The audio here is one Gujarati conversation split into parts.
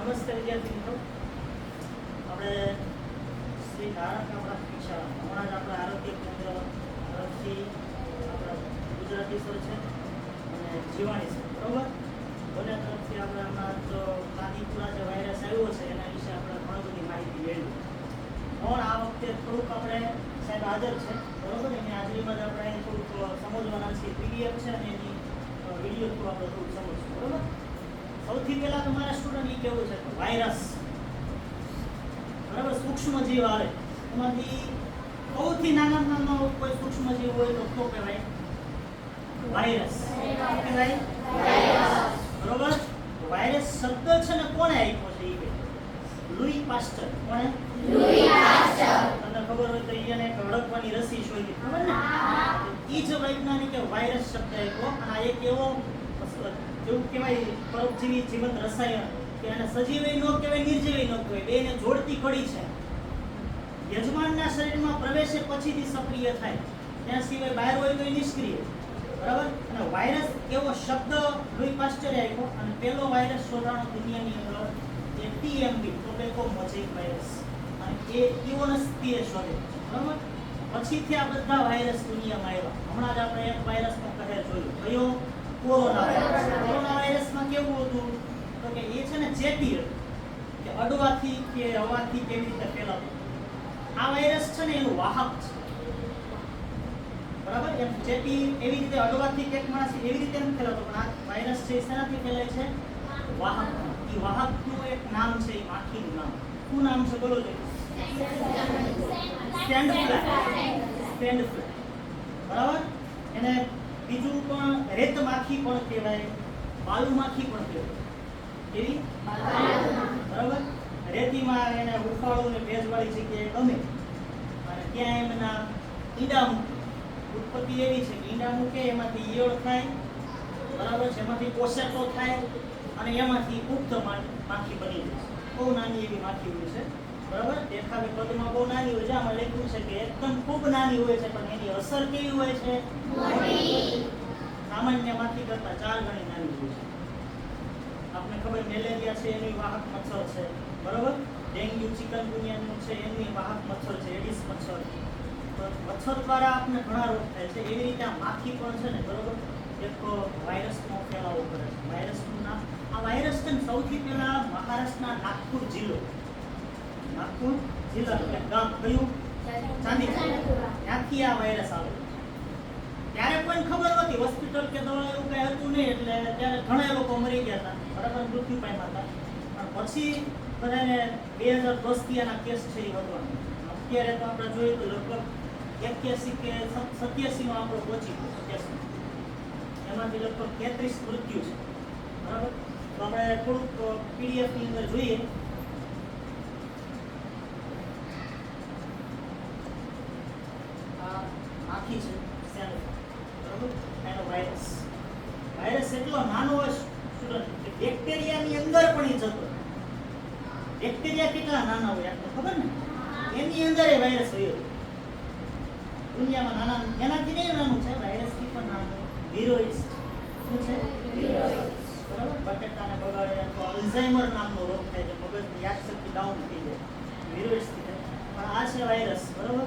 નમસ્તે વિદ્યાર્થી મિત્રો. આપણે શ્રી નારાયણ આપણા શિક્ષા હમણાં જ આપણા આરોગ્ય કેન્દ્ર તરફથી આપણા ગુજરાતી સર છે અને જીવાણી સર. બરોબર? બંને તરફથી આપણે હમણાં જો કાદીપુરા જે વાયરસ આવ્યો છે, એના વિશે આપણે ઘણી બધી માહિતી મેળવી. પણ આ વખતે થોડુંક આપણે સાહેબ હાજર છે. બરોબર? એની હાજરીમાં જ આપણે થોડુંક સમજવાના છીએ. પીડીએફ છે અને એની વીડિયો થ્રુ આપણે થોડુંક સમજશું. સૌથી પહેલા તમારે સ્ટુડન્ટ એ કેવું છે કે વાયરસ બરાબર? સૂક્ષ્મ જીવ આવે. એમાંથી સૌથી નાના નાનો કોઈ સૂક્ષ્મ જીવ હોય તો શું કહેવાય? વાયરસ કહેવાય? બરોબર? વાયરસ શબ્દ છે ને કોણે આપ્યો છે એ. લુઈ પાસ્ટર કોણે? તમને ખબર હોય તો એને હડકવાની રસી શોધી. ખબર ને? એ જ વૈજ્ઞાનિકે વાયરસ શબ્દ આપ્યો અને આ એક એવો એવું કહેવાય પરોપજીવી જીવંત રસાયણ, કે એને સજીવી ન કહેવાય, નિર્જીવી ન કહેવાય, બેને જોડતી કડી છે. યજમાનના શરીરમાં પ્રવેશે પછીથી સક્રિય થાય. ત્યાં સિવાય બહાર હોય તો નિષ્ક્રિય. બરાબર? અને વાયરસ એવો શબ્દ લુઈ પાસ્ચરે આપ્યો, અને પેલો વાયરસ શોધાણો દુનિયાની અંદર એ T M V tobacco mosaic virus. અને એ ઇવોનસ્પીએ શોધે. બરાબર? પછીથી આ બધા વાયરસ દુનિયામાં આવ્યા. હમણાં જ આપણે એક વાયરસનો કહેર જોયું. કયો? કોરોના વાયરસ કોરોના વાયરસમાં કેવું હતું? તો કે એ છે ને ચેપી હતું. કે અડવાથી કે હવાથી કેવી રીતે ફેલાતો. આ વાયરસ છે ને એનું વાહક છે. બરાબર? એમ ચેપી એવી રીતે અડવાથી કે માણસ એવી રીતે એમ ફેલાતો પણ આ વાયરસ છે શેનાથી ફેલાય છે? વાહક એ વાહકનું એક નામ છે એ માખીનું નામ. શું નામ છે બોલો છે સ્ટેન્ડ ફ્લાય સ્ટેન્ડ ફ્લાય બરાબર? એને બીજું પણ રેત માખી પણ કહેવાય બાલુ માખી પણ કહેવાય. કેવી? બરાબર? રેતીમાં એને હુફાળો ને ભેજવાળી જગ્યાએ ગમે. અને ત્યાં એમના ઈંડા મૂકે. ઉત્પત્તિ એવી છે કે ઈંડા મૂકે, એમાંથી ઈયળ થાય, બરાબર છે? એમાંથી પોષકો થાય, અને એમાંથી પુખ્ત માખી બની જાય બહુ નાની એવી માખી હોય છે. બરાબર? દેખાવે કદમાં બહુ નાની હોય છે, આમાં લખ્યું છે કે એકદમ ખૂબ નાની હોય છે, પણ એની અસર કેવી હોય છે? સામાન્ય માખી કરતા ચાર ગણી નાની હોય છે. આપણે ખબર મેલેરિયા છે, એની વાહક મચ્છર છે. બરોબર? ડેન્ગ્યુ, ચિકનગુનિયાનું છે, એની વાહક મચ્છર છે, એડિસ મચ્છર. મચ્છર દ્વારા આપણે ઘણા રોગ થાય છે. એવી રીતે આ માખી પણ છે ને, બરાબર? એક વાયરસનો ફેલાવો કરે છે. વાયરસનું નામ આ વાયરસ છે સૌથી પહેલાં મહારાષ્ટ્રના નાગપુર જિલ્લો. નાગપુર જિલ્લાનું ગામ કયું? ચાંદીપુર. ત્યાંથી આ વાયરસ આવ્યો ત્યારે કોઈને ખબર નથી હોસ્પિટલ કે દવા એવું કઈ હતું નહીં, એટલે ત્યારે ઘણા લોકો મરી ગયા હતા. બરાબર મૃત્યુ પામ્યા હતા. પણ પછી બધાને બે હજાર દસથી આના કેસ છે એ વધવાનું. અત્યારે તો આપણે જોઈએ તો લગભગ એક્યાસી કે સત્યાસીનો આંકડો પહોંચી ગયો સત્યાસી એમાંથી લગભગ તેત્રીસ મૃત્યુ છે. બરાબર? તો આપણે થોડુંક પીડીએફની અંદર જોઈએ આ આખી છે સેલ બરાબર એનો વાયરસ વાયરસ એટલો નાનો હોય સ્ટુડન્ટ કે બેક્ટેરિયાની અંદર પણ એ જતો બેક્ટેરિયા કેટલા નાના હોય આપણે ખબર ને? એની અંદર એ વાયરસ હોય દુનિયામાં નાના એનાથી નહીં નાનું છે વાયરસથી પણ નાનું. વિરોઇડ્સ શું છે? બરાબર? બટેટાને બગાડે તો અલ્ઝાઇમર નામનો રોગ થાય છે મગજની યાદશક્તિ ડાઉન થઈ જાય. વિરોઇડ્સથી થાય. પણ આ છે વાયરસ બરાબર?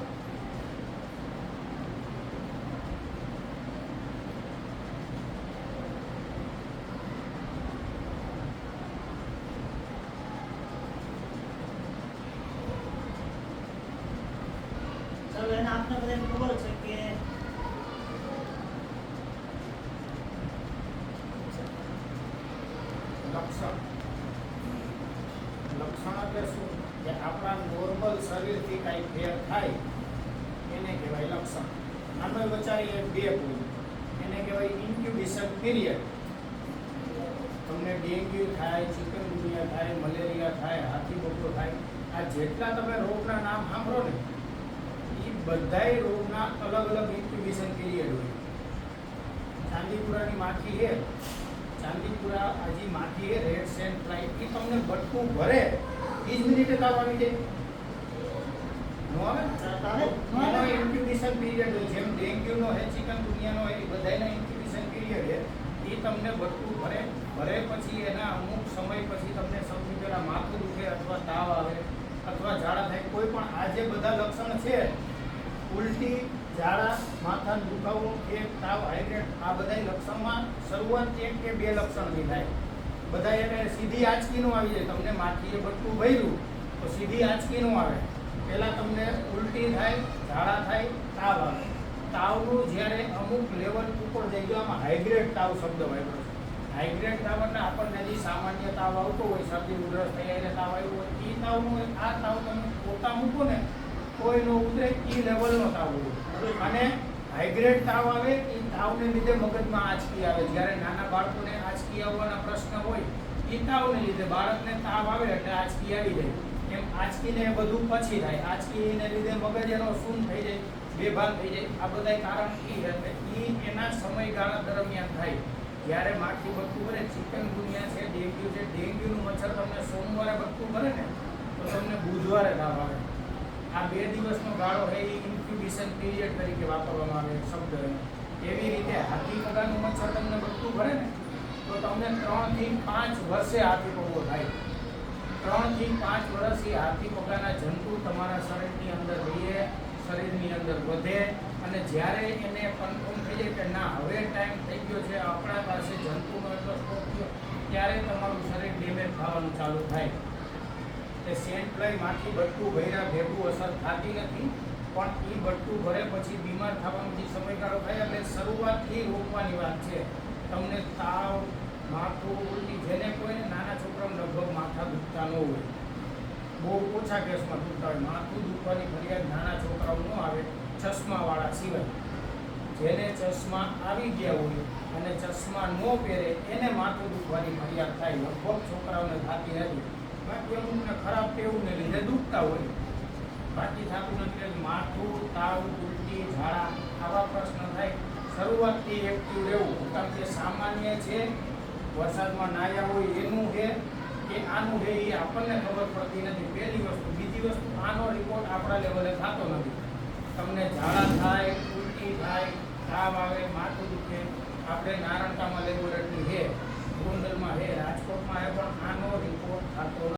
ચાલો બધાને ખબર છે કે લક્ષણ લક્ષણ એટલે શું કે આપણા નોર્મલ શરીરથી કાંઈ ફેર થાય એને કહેવાય લક્ષણ આનો વિચારીએ બે પૂરી એને કહેવાય ઇન્ક્યુબેશન પીરિયડ તમને ડેન્ગ્યુ થાય ચિકનગુનિયા થાય મલેરિયા થાય હાથી બગડો થાય આ જેટલા તમે રોગના નામ સાંભળો ને બધાય રોગના અલગ અલગ ઇન્ક્યુબેશન પીરિયડ હોય. ચાંદીપુરાની માખી હે. ચાંદીપુરા આજી માખી હે રેડ સેન્ડ ફ્લાઇટ એ તમને બટકું ભરે. એ જ મિનિટે તાવ આવી? જાય ઇન્ક્યુબેશન પીરિયડ હોય. જેમ ડેન્ગ્યુનો હે ચિકન દુનિયાનો હોય એ બધાના ઇન્ક્યુબેશન પીરિયડ હે. એ તમને બટકું ભરે. ભરે પછી એના અમુક સમય પછી તમને સૌથી પહેલાં માથું દુખે અથવા તાવ આવે અથવા ઝાડા થાય. કોઈ પણ આ જે બધા લક્ષણ છે. ઉલટી, ઝાડા, માથા દુખાવો, એક તાવ, હાઇડ્રેટ, આ બધા લક્ષણમાં શરૂઆત એક કે બે લક્ષણ થાય. બધા એને સીધી આંચકીનું આવી જાય. તમને માઠીએ બટકું ભર્યું, તો સીધી આંચકીનું આવે. પહેલાં તમને ઉલટી થાય, ઝાડા થાય, તાવ આવે. તાવનું જ્યારે અમુક લેવલ ઉપર જઈ ગયો, આમાં હાઇગ્રેડ તાવ શબ્દ વાપરો છે. હાઇગ્રેડ તાવ એટલે આપણને જે સામાન્ય તાવ આવતો હોય, શરદી, ઉધરસ થઈ એટલે તાવ આવ્યો હોય એ તાવનું આ તાવ તમે પોતા મૂકો ને કોઈનો ઉતરે એ લેવલનો તાવ હોય. અને હાઇગ્રેડ તાવ આવે એ તાવને લીધે મગજમાં આંચકી આવે. જ્યારે નાના બાળકોને આંચકી આવવાના પ્રશ્ન હોય એ તાવને લીધે બાળકને તાવ આવે એટલે આંચકી આવી જાય. એમ આંચકીને એ બધું પછી થાય. આંચકીને લીધે મગજ એનો શૂન થઈ જાય, બેભાન થઈ જાય. આ બધા કારણ એ એટલે એ એના સમયગાળા દરમિયાન થાય. જ્યારે માખી બટકું ભરે, ચિકન ગુનિયા છે, ડેન્ગ્યુ છે, ડેન્ગ્યુનું મચ્છર તમને સોમવારે બટકું ભરે ને, તો તમને બુધવારે તાવ આવે. આ બે દિવસનો ગાળો છે એ ઇન્ક્યુબેશન પીરિયડ તરીકે વાપરવામાં આવે શબ્દ. એવી રીતે હાથી પગાનું મચ્છર તમને બટકું ભરે ને, તો તમને ત્રણથી પાંચ વર્ષે હાથી પગો થાય ત્રણથી પાંચ વર્ષ એ હાથી પગાના જંતુ તમારા શરીરની અંદર રહીએ, શરીરની અંદર વધે અને જ્યારે એને કન્ફર્મ થઈ જાય કે ના, હવે ટાઈમ થઈ ગયો છે, આપણા પાસે જંતુનો એટલો સ્કોપ થયો, ત્યારે તમારું શરીર ડેમેજ થવાનું ચાલુ થાય તે સેન્ટ લઈ માથી બટકું ભર્યા, ભેગું અસર થતી નથી, પણ એ બટકું ભરે પછી બીમાર થવાનો જે સમયગાળો થાય એટલે શરૂઆતથી રોકવાની વાત છે. તમને તાવ, માથું, ઉલટી, જેને કોઈને નાના છોકરાને લગભગ માથા દુખતા ન હોય. બહુ ઓછા કેસમાં દુખતા હોય. માથું દુખવાની ફરિયાદ નાના છોકરાઓ ન આવે, ચશ્માવાળા સિવાય. જેને ચશ્મા આવી ગયા હોય અને ચશ્મા ન પહેરે, એને માથું દુખવાની ફરિયાદ થાય. લગભગ છોકરાઓને થતી નથી. બાકી ખરાબ ટેવને લીધે દુખતા હોય. બાકી થતું નથી માથું, તાવ, ઉલટી, ઝાડા આવા પ્રશ્ન થાય. શરૂઆતથી એક્ટિવ રહેવું, કારણ કે સામાન્ય છે, વરસાદમાં નાયા હોય એનું છે કે આનું છે એ આપણને ખબર પડતી નથી. પહેલી વસ્તુ, બીજી વસ્તુ, આનો રિપોર્ટ આપણા લેવલે થતો નથી. તમને ઝાડા થાય, ઉલટી થાય, તાવ આવે, માથું દુખે, આપણે નારણકામાં લેબોરેટરી છે, ગોંડલમાં છે, રાજકોટમાં પણ આનો રિપોર્ટ થતો